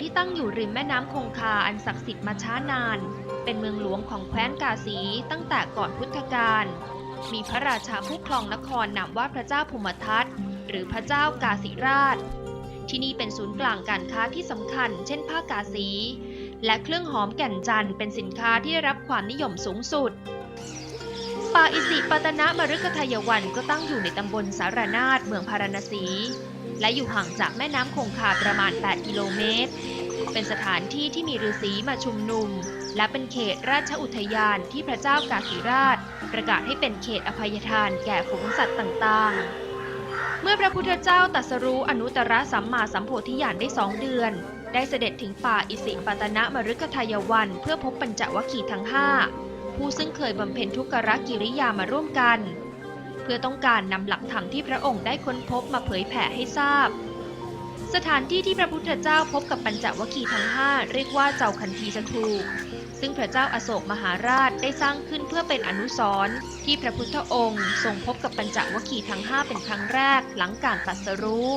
ที่ตั้งอยู่ริมแม่น้ำคงคาอันศักดิ์สิทธิ์มาช้านาน เป็นเมืองหลวงของแคว้นกาสีตั้งแต่ก่อนพุทธกาล มีพระราชาผู้ครองนครนามว่าพระเจ้าภูมิทัตหรือพระเจ้ากาสีราช ที่นี่เป็นศูนย์กลางการค้าที่สำคัญ เช่นผ้ากาสี และเครื่องหอมแก่นจันทร์เป็นสินค้าที่ได้รับความนิยมสูงสุดป่าอิสิปตนะมฤคทายวันก็ตั้งอยู่ในตำบลสารนาถเมืองพาราณสี และอยู่ห่างจากแม่น้ำคงคาประมาณ 8 กิโลเมตร เป็นสถานที่ที่มีฤาษีมาชุมนุม และเป็นเขตราชอุทยานที่พระเจ้ากาสีราช ประกาศให้เป็นเขตอภัยทานแก่ฝูงสัตว์ต่างๆ เมื่อพระพุทธเจ้าตรัสรู้อนุตตรสัมมาสัมโพธิญาณได้สองเดือน ได้เสด็จถึงป่าอิสิปตนะมฤคทายวัน เพื่อพบปัญจวัคคีย์ทั้งห้าผู้ซึ่งเคยบำเพ็ญทุกขกิริยามาร่วมกัน พื่อต้องการนำหลักธรรมที่พระองค์ได้ค้นพบมาเผยแผ่ให้ทราบ สถานที่ที่พระพุทธเจ้าพบกับปัญจวัคคีย์ทั้งห้าเรียกว่าเจ้าคันธีสถูปซึ่งพระเจ้าอาโศกมหาราชได้สร้างขึ้นเพื่อเป็นอนุสรณ์ที่พระพุทธองค์ทรงพบกับปัญจวัคคีย์ทั้งห้าเป็นครั้งแรกหลังการตรัสรู้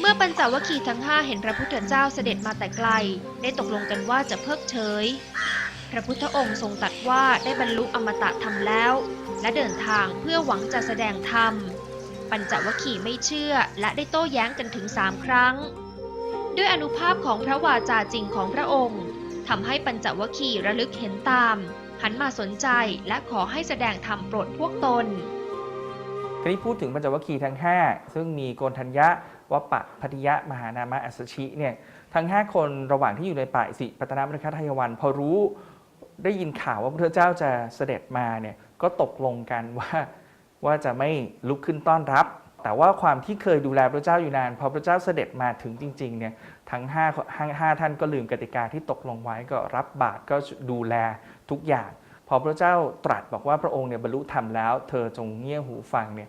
เมื่อปัญจวัคคีย์ทั้งห้าเห็นพระพุทธเจ้าเสด็จมาแต่ไกล ได้ตกลงกันว่าจะเพิกเฉย พระพุทธองค์ทรงตรัสว่าได้บรรลุอมตะธรรมแล้ว และเดินทางเพื่อหวังจะแสดงธรรม ปัญจวัคคีย์ไม่เชื่อและได้โต้แย้งกันถึงสามครั้ง ด้วยอนุภาพของพระวาจาจริงของพระองค์ทำให้ปัญจวัคคีย์ระลึกเห็นตาม หันมาสนใจและขอให้แสดงธรรมโปรดพวกตนทีนี้พูดถึงปัญจวัคคีย์ทั้ง 5 ซึ่งมีโกนทัญญะวัปปะพัทยะมหานามะอัสชิเนี่ยทั้ง 5 คนระหว่างที่อยู่ในป่าสิปตนามฤคทายวัน พอรู้ ได้ยินข่าวว่าพระเจ้าจะเสด็จมาเนี่ยก็ตกลงกันว่าว่าจะไม่ลุกขึ้นต้อนรับ แต่ว่าความที่เคยดูแลพระเจ้าอยู่นานพอพระเจ้าเสด็จมาถึงจริงๆเนี่ยทั้ง5ห้าห้าท่านก็ลืมกติกาที่ตกลงไว้ก็รับบาตรก็ดูแลทุกอย่าง พอพระเจ้าตรัสบอกว่าพระองค์เนี่ยบรรลุธรรมแล้ว เธอจงเงี่ยหูฟังเนี่ย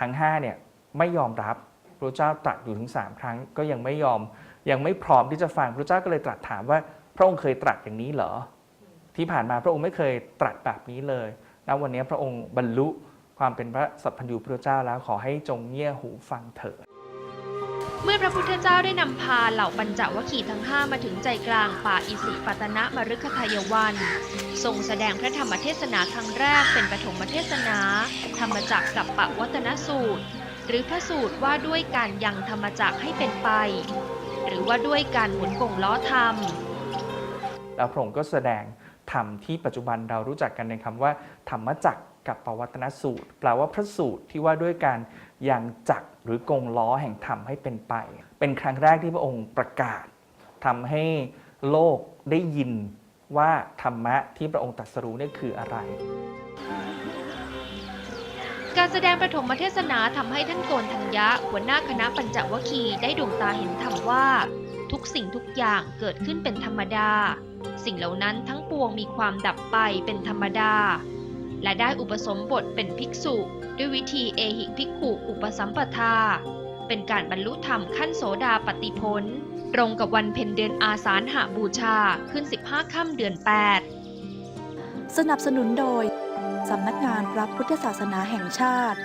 ทั้ง5เนี่ยไม่ยอมรับพระเจ้าตรัสอยู่ถึง 3 ครั้งก็ยังไม่ยอม ยังไม่พร้อมที่จะฟังพระเจ้าก็เลยตรัสถามว่า พระองค์เคยตรัสอย่างนี้เหรอ ที่ผ่านมาพระองค์ไม่เคยตรัสแบบนี้เลยณวันนี้พระองค์บรรลุความเป็นพระสัพพัญญูพระเจ้าแล้วขอให้จงเงี่ยหูฟังเถิดเมื่อพระพุทธเจ้าได้นำพาเหล่าปัญจวัคคีย์ทั้งห้ามาถึงใจกลางป่าอิสิปตนะมฤคทายวัน ทรงแสดงพระธรรมเทศนาครั้งแรกเป็นปฐมเทศนา ธรรมจักรกับปวัตนสูตร หรือพระสูตรว่าด้วยการยังธรรมจักรให้เป็นไป หรือว่าด้วยการหมุนกงล้อธรรมแล้วพระองค์ก็แสดง ธรรมที่ปัจจุบันเรารู้จักกันในคำว่า ธรรมจักรกับปวัตนสูตร แปลว่าพระสูตรที่ว่าด้วยการยังจักรหรือกงล้อแห่งธรรมให้เป็นไป เป็นครั้งแรกที่พระองค์ประกาศทำให้โลกได้ยินว่าธรรมะที่พระองค์ตรัสรู้นี่คืออะไร การแสดงปฐมเทศนาทำให้ท่านโกนทัญญะหัวหน้าคณะปัญจวัคคีย์ได้ดวงตาเห็นธรรมว่า ทุกสิ่งทุกอย่างเกิดขึ้นเป็นธรรมดา สิ่งเหล่านั้นทั้งปวงมีความดับไปเป็นธรรมดา และได้อุปสมบทเป็นภิกษุ ด้วยวิธีเอหิภิกขุอุปสัมปทา เป็นการบรรลุธรรมขั้นโสดาปฏิพลตรงกับวันเพ็ญเดือนอาสาฬหาบูชาขึ้น 15ค่ำเดือน 8 สนับสนุนโดยสำนักงานพระพุทธศาสนาแห่งชาติ